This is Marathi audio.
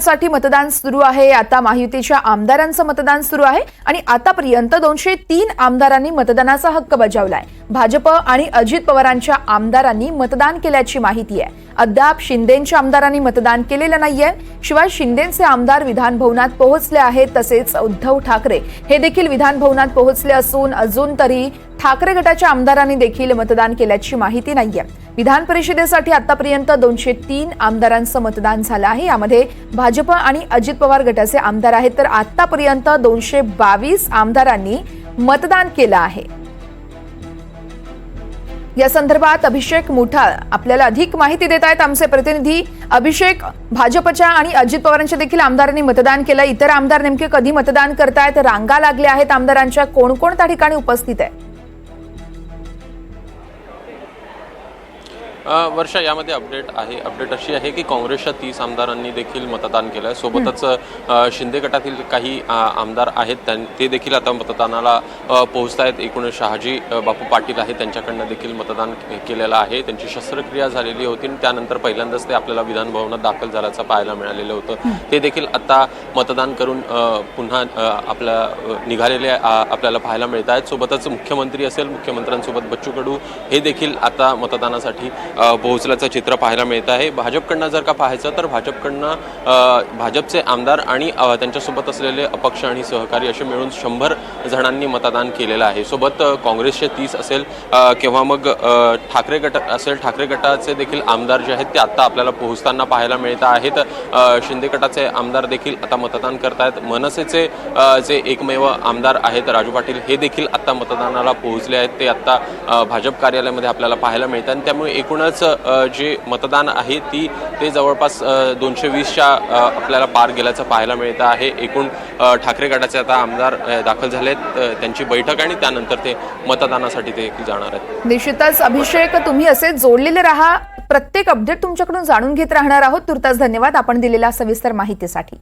साठी मतदान सुरू आहे. आता महायुतीच्या आमदारांचं मतदान सुरू आहे आणि आतापर्यंत दोनशे तीन आमदारांनी मतदानाचा हक्क बजावलाय. भाजप आणि अजित पवारांच्या आमदारांनी मतदान केल्याची माहिती आहे. अद्याप शिंदेच्या आमदारांनी मतदान केलेलं नाहीये. शिवाय शिंदेचे आमदार विधान भवनात पोहोचले आहेत तसेच उद्धव ठाकरे हे देखील विधान भवनात पोहोचले असून अजून तरी ठाकरे गटाच्या आमदारांनी देखील मतदान केल्याची माहिती नाहीये. विधान परिषदेसाठी आतापर्यंत दोनशे तीन आमदारांचं मतदान झालं आहे. यामध्ये भाजप आणि अजित पवार गटाचे आमदार आहेत तर आतापर्यंत दोनशे बावीस आमदारांनी मतदान केलं आहे. या संदर्भात अभिषेक मुठाळ आपल्याला अधिक माहिती देत आहेत. आमचे प्रतिनिधी अभिषेक भाजपच्या आणि अजित पवारांच्या देखील आमदारांनी मतदान केलं. इतर आमदार नेमके कधी मतदान करतायत? रांगा लागल्या आहेत आमदारांच्या. कोणकोणत्या ठिकाणी उपस्थित आहे? वर्षा यामध्ये अपडेट आहे अपडेट अशी आहे की काँग्रेसच्या तीस आमदारांनी देखील मतदान केलं आहे सोबतच शिंदे गटातील काही आमदार आहेत त्यां- ते देखील आता मतदानाला पोहोचत आहेत एकूण शहाजी बापू पाटील आहे त्यांच्याकडनं देखील मतदान केलेलं आहे. त्यांची शस्त्रक्रिया झालेली होती आणि त्यानंतर पहिल्यांदाच ते आपल्याला विधानभवनात दाखल झाल्याचं पाहायला मिळालेलं होतं. ते देखील आता मतदान करून पुन्हा आपल्या निघालेले आपल्याला पाहायला मिळत आहेत सोबतच मुख्यमंत्री असेल मुख्यमंत्र्यांसोबत बच्चू कडू हे देखील आता मतदानासाठी पोहोचल्याचं चित्र पाहायला मिळत आहे. भाजपकडनं जर का पाहायचं तर भाजपकडनं भाजपचे आमदार आणि त्यांच्यासोबत असलेले अपक्ष आणि सहकारी असे मिळून शंभर जणांनी मतदान केलेलं आहे. सोबत काँग्रेसचे तीस असेल किंवा मग ठाकरे गट असेल ठाकरे गटाचे देखील आमदार जे आहेत ते आत्ता आपल्याला पोहोचताना पाहायला मिळत आहेत. शिंदे गटाचे आमदार देखील आता मतदान करतायत. मनसेचे जे एकमेव आमदार आहेत राजू पाटील हे देखील आत्ता मतदानाला पोहोचले आहेत. ते आत्ता भाजप कार्यालयामध्ये आपल्याला पाहायला मिळतात. आणि त्यामुळे एकूणच अ, जे मतदान आहे ती ते जवळपास दोनशे वीसच्या आपल्याला पार गेल्याचं पाहायला मिळतं आहे. एकूण ठाकरे गटाचे आता आमदार दाखल झालेत. त्यांची बैठक आणि त्यानंतर ते मतदानासाठी ते जाणार आहेत. निश्चितच अभिषेक तुम्ही असे जोडलेले राहा. प्रत्येक अपडेट तुमच्याकडून जाणून घेत राहणार आहोत. तुर्तास धन्यवाद. आपण दिलेल्या सविस्तर माहितीसाठी.